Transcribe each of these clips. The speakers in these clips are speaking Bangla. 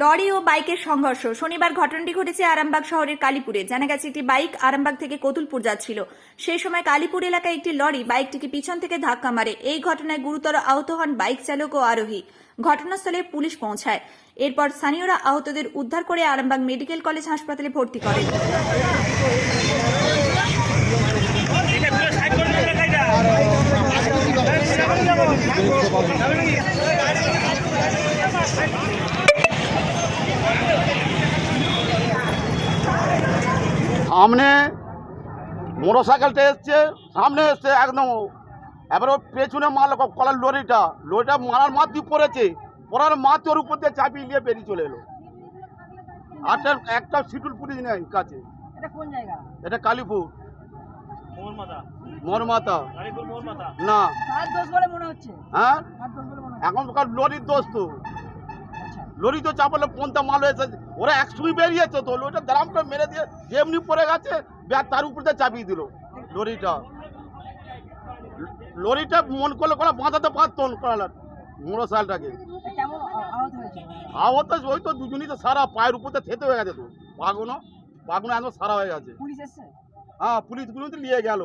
লরি ও বাইকের সংঘর্ষ। শনিবার ঘটনাটি ঘটেছে আরামবাগ শহরের কালীপুরে। জানা গেছে, একটি বাইক আরামবাগ থেকে কতুলপুর যাচ্ছিল। সেই সময় কালীপুর এলাকায় একটি লরি বাইকটিকে পিছন থেকে ধাক্কা মারে। এই ঘটনায় গুরুতর আহত হন বাইক চালক ও আরোহী। ঘটনাস্থলে পুলিশ পৌঁছায়। এরপর স্থানীয়রা আহতদের উদ্ধার করে আরামবাগ মেডিকেল কলেজ হাসপাতালে ভর্তি করেন। সামনে মোটর সাইকেলটা এসছে সামনে এসছে একদম এবার ওর পেছনে মাল কলার লরিটা লরিটা মারার মাত দিয়ে পড়েছে পড়ার মাত ওর উপর দিয়ে চাপিয়ে নিয়ে বেরিয়ে চলে এলো। আটটা একটা সিটুল পুলিশ নেই কাছে। এটা কোন কালীপুর। মরমাতা না। মনে হ্যাঁ? এখন লরির দোষ তো। আচ্ছা লরি তো চাপালে পন্থা মাল হয়েছে? ওরা একসঙ্গে বেরিয়েছে তো লরিটা দ্রামটা মেরে দিয়ে যেমনি পড়ে গেছে ব্যাগ তার উপর দিয়ে চাপিয়ে দিল লরিটা। লরিটা মন করলে কোনো বাঁধাতে পারতো না মোটর সাইকেলটাকে এ কেমন আ- আহত ওই তো দুজনই তো সারা পায়ের উপর থেতে হয়ে গেছে তো। পাগুনো পাগুনো একদম সারা হয়ে গেছে। হ্যাঁ পুলিশগুলো তো নিয়ে গেল।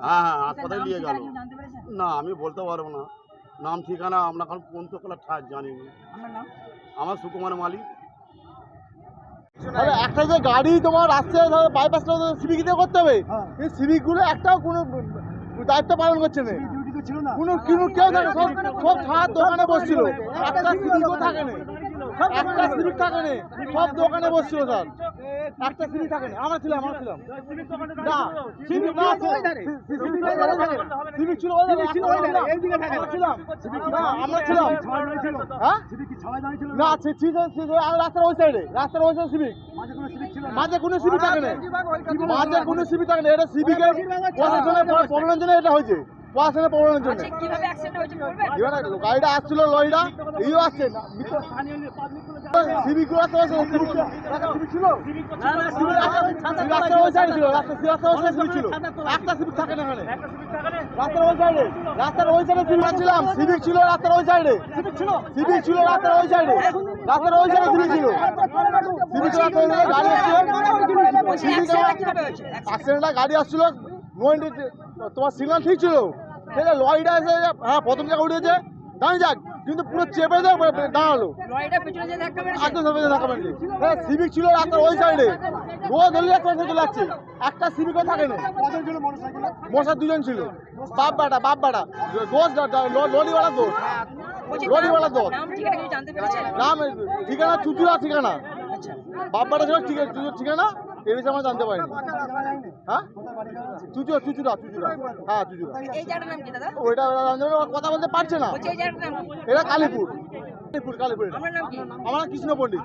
হ্যাঁ হ্যাঁ হাসপাতালে নিয়ে গেল। না আমি বলতে পারব না। নাম ঠিকানা আমরা এখন পর্যন্ত কোনো ঠাক জানি না। আমার সুকুমার মালিক। আরে একটা যে গাড়ি তোমার আসছে ধরো বাইপাসটা সিভিক দিয়ে করতে হবে। এই সিভিকগুলো একটাও কোনো দায়িত্ব পালন করছে না। কোনো কোনো কেউ থাকে সব সব ছাড় দোকানে বসছিল। একটা সিভিকও থাকে না। একটা সিভিক থাকে না। সব দোকানে বসছিল স্যার। একটা সিভিক থাকে না আমরা ছিলাম আমরা ছিলাম না সিভিক না সিভিক ছিল ওই ছিল ওই আমরা ছিলাম না আমরা ছিলাম হ্যাঁ না সে ছিল ছিল রাস্তার ওই সাইডে রাস্তার ওই সাইডে সিভিক মাঝে কোনো সিভিক থাকে না মাঝে কোনো সিভিক থাকে না এটা সিভিকের প্রবলেমের জন্য এটা হয়েছে প্রশাসনের প্রবলেমের জন্য আচ্ছা কীভাবে অ্যাক্সিডেন্ট হয়েছে বলবেন গাড়িটা আসছিল লরিটা ইও আসছে না রাস্তার ওই সাইডে ছিল রাস্তার রাস্তার ওই সাইডে সিভিক ছিল। একটা সিভিক থাকে না এখানে। রাস্তার ওই সাইডে। রাস্তার ওই সাইডে সিভিক ছিলাম। সিভিক ছিল রাস্তার ওই সাইডে। সিভিক ছিল? রাস্তার ওই সাইডে। রাস্তার ওই সাইডে সিভিক ছিল। সিভিক রাস্তার গাড়ি আসছিল। অ্যাক্সিডেন্টটা কীভাবে গাড়ি আসছিল। তোমার সিগন্যাল ঠিক ছিল? ঠিক আছে লরিটা এসে হ্যাঁ প্রথম জায়গা উঠেছে। দাঁড়িয়ে যাক কিন্তু পুরো চেপে দেয় দাঁড়াল। লরিটা পেছনে যে ধাক্কা মেরেছে। একদম সামনে ধাক্কা মারছে। হ্যাঁ সিভিক ছিল রাস্তার ওই সাইডে রোজ হলে একটা চলে যাচ্ছে। একটা সিভিকও থাকে না। মশার দুজন ছিল। বাপ বাটা বাপ বাটা। দোষ লরিওয়ালা দোষ। লরিওয়ালা দোষ। নাম ঠিকানা চুচুরা ঠিকানা আচ্ছা। বাপ বাটা ছিল ঠিক ঠিকানা। এ বিষয়ে আমরা জানতে পারিনি? হ্যাঁ? চুচুরা চুচুরা চুচুরা হ্যাঁ চুচুরা এই জায়গাটার নাম কি দাদা? ওইটা কথা বলতে পারছে না। এটা কালীপুর। কালীপুর কালীপুর এটা। নাম কি? আমার নাম কৃষ্ণ পণ্ডিত।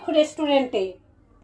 রেস্টুরেন্টে